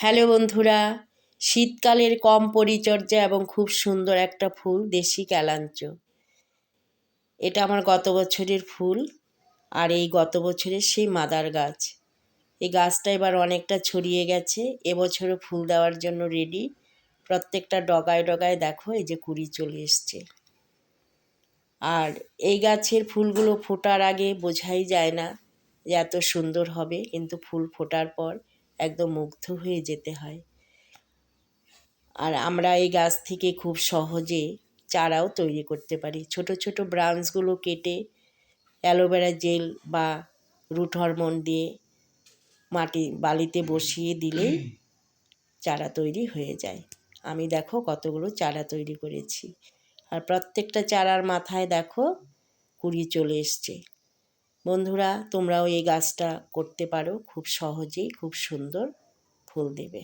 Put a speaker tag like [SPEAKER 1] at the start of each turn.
[SPEAKER 1] Hello বন্ধুরা, শীতকালের কম পরিচর্যা এবং খুব সুন্দর একটা ফুল, দেশি ক্যালাঞ্চ এটা আমার গত বছরের ফুল আর এই গত বছরের সেই মাদার গাছ। এই গাছটা এবার অনেকটা ছড়িয়ে গেছে, এবছরও ফুল দেওয়ার জন্য রেডি প্রত্যেকটা ডগায় ডগায় দেখো, এই যে কুড়ি চলে এসছে। আর এই গাছের ফুলগুলো ফোটার আগে বোঝাই যায় না যে এত সুন্দর হবে, কিন্তু ফুল ফোটার পর একদম মুগ্ধ হয়ে যেতে হয়। আর আমরা এই গাছ থেকে খুব সহজে চারাও তৈরি করতে পারি। ছোট ছোট ব্রাঞ্চগুলো কেটে অ্যালোভেরা জেল বা রুট হরমোন দিয়ে মাটি বালিতে বসিয়ে দিলেই চারা তৈরি হয়ে যায়। আমি দেখো কতগুলো চারা তৈরি করেছি। আর প্রত্যেকটা চারার মাথায় দেখো কুড়ি চলে এসছে। বন্ধুরা তোমরাও এই গাছটা করতে পারো। খুব সহজেই খুব সুন্দর ফুল দেবে।